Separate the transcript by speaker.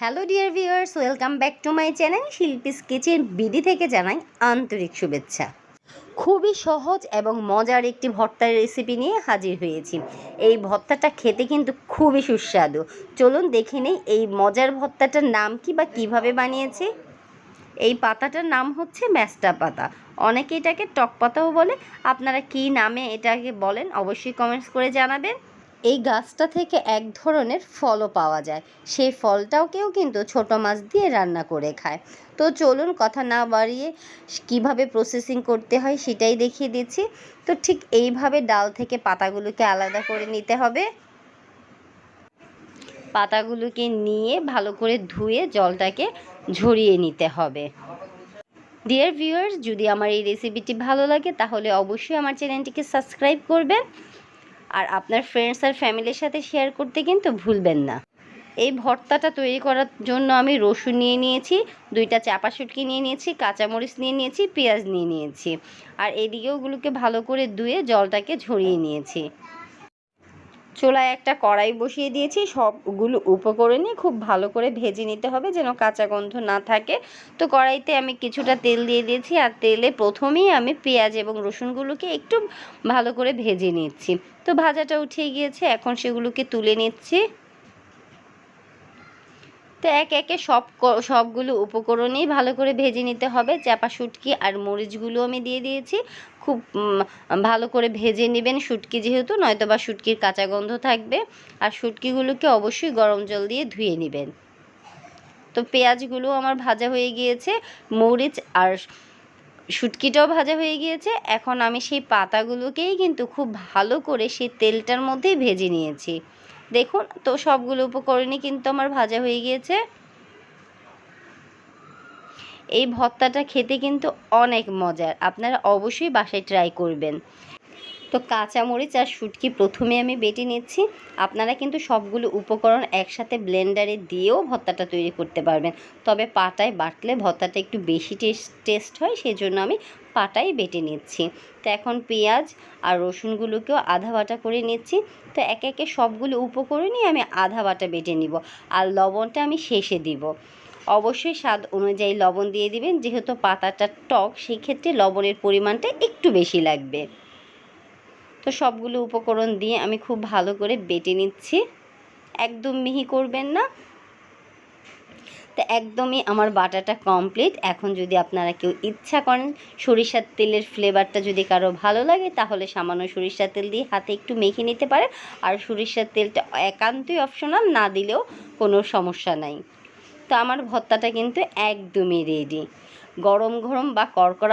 Speaker 1: Hello dear viewers welcome back to my channel Shilpi's kitchen BD থেকে জানাই আন্তরিক শুভেচ্ছা। খুবই সহজ এবং মজার একটি ভর্তার রেসিপি নিয়ে হাজির হয়েছি। এই ভর্তাটা খেতে কিন্তু খুবই সুস্বাদু। চলুন দেখে নেই এই মজার ভর্তাটার নাম কি বা কীভাবে বানিয়েছে। এই পাতাটার নাম হচ্ছে ম্যাস্টা পাতা। অনেকে এটাকে টক পাতাও বলে। আপনারা কি নামে এটাকে বলেন, অবশ্যই কমেন্টস করে জানাবেন। এই গাছটা থেকে এক ধরনের ফলও পাওয়া যায়। সেই ফলটাওকেও কিন্তু ছোট মাছ দিয়ে রান্না করে খায়। তো চলুন কথা না বাড়িয়ে কীভাবে প্রসেসিং করতে হয় সেটাই দেখিয়ে দিচ্ছি। তো ঠিক এইভাবে ডাল থেকে পাতাগুলোকে আলাদা করে নিতে হবে। পাতাগুলোকে নিয়ে ভালো করে ধুয়ে জলটাকে ঝরিয়ে নিতে হবে। ডিয়ার ভিউয়ার্স যদি আমার এই রেসিপিটি ভালো লাগে, তাহলে অবশ্যই আমার চ্যানেলটিকে সাবস্ক্রাইব করবেন। আর আপনার ফ্রেন্ডস আর ফ্যামিলির সাথে শেয়ার করতে কিন্তু ভুলবেন না। এই ভর্তাটা তৈরি করার জন্য আমি রসুন নিয়ে নিয়েছি, দুইটা চাপা শুটকি নিয়ে নিয়েছি, কাঁচামরিচ নিয়ে নিয়েছি, পেঁয়াজ নিয়ে নিয়েছি। আর এদিকে ওগুলোকে ভালো করে ধুয়ে জলটাকে ঝরিয়ে নিয়েছি। চুলায় একটা কড়াই বসিয়ে দিয়েছি। সবগুলো উপকরণই খুব ভালো করে ভেজে নিতে হবে যেন কাঁচা গন্ধ না থাকে। তো কড়াইতে আমি কিছুটা তেল দিয়ে দিয়েছি আর তেলে প্রথমেই আমি পেঁয়াজ এবং রসুনগুলোকে একটু ভালো করে ভেজে নিচ্ছি। তো ভাজাটা উঠে গিয়েছে, এখন সেগুলোকে তুলে নিচ্ছি। তো এক একে সব সবগুলো উপকরণেই ভালো করে ভেজে নিতে হবে। চাপা শুটকি আর মরিচগুলো আমি দিয়ে দিয়েছি। খুব ভালো করে ভেজে নেবেন শুটকি যেহেতু নয়তো বা শুটকির কাঁচা গন্ধ থাকবে। আর শুটকিগুলোকে অবশ্যই গরম জল দিয়ে ধুয়ে নেবেন। তো পেঁয়াজগুলো আমার ভাজা হয়ে গিয়েছে, মরিচ আর শুটকিটাও ভাজা হয়ে গিয়েছে। এখন আমি সেই পাতাগুলোকেই কিন্তু খুব ভালো করে সেই তেলটার মধ্যেই ভেজে নিয়েছি। দেখুন, তো সবগুলো উপকরণই কিন্তু আমার ভাজা হয়ে গিয়েছে। এই ভর্তাটা খেতে কিন্তু অনেক মজার, আপনারা অবশ্যই বাসায় ট্রাই করবেন। তো কাঁচামরিচ আর শুটকি প্রথমে আমি বেটে নিচ্ছি। আপনারা কিন্তু সবগুলো উপকরণ একসাথে ব্লেন্ডারে দিয়েও ভর্তাটা তৈরি করতে পারবেন। তবে পাটায় বাটলে ভর্তাটা একটু বেশি টেস্ট টেস্ট হয় সেই জন্য আমি পাটাই বেটে নিচ্ছি। তো এখন পেঁয়াজ আর রসুনগুলোকেও আধা বাটা করে নিচ্ছি। তো একে একে সবগুলো উপকরণই আমি আধা বাটা বেটে নিব আর লবণটা আমি শেষে দিব। অবশ্যই স্বাদ অনুযায়ী লবণ দিয়ে দিবেন, যেহেতু পাতাটা টক, সেই ক্ষেত্রে লবণের পরিমাণটা একটু বেশি লাগবে। তো সবগুলো উপকরণ দিয়ে আমি খুব ভালো করে বেটে নিচ্ছি। একদম মিহি করবেন না। তো একদমই আমার বাটাটা কমপ্লিট এখন যদি আপনারা কেউ ইচ্ছা করেন সরিষার তেলের ফ্লেভারটা যদি কারও ভালো লাগে, তাহলে সামান্য সরিষার তেল দিয়ে হাতে একটু মেখে নিতে পারেন আর সরিষার তেলটা একান্তই অপশনাল না দিলেও কোনো সমস্যা নাই। তো আমার ভর্তাটা কিন্তু একদমই রেডি গরম গরম বা কড়কড়া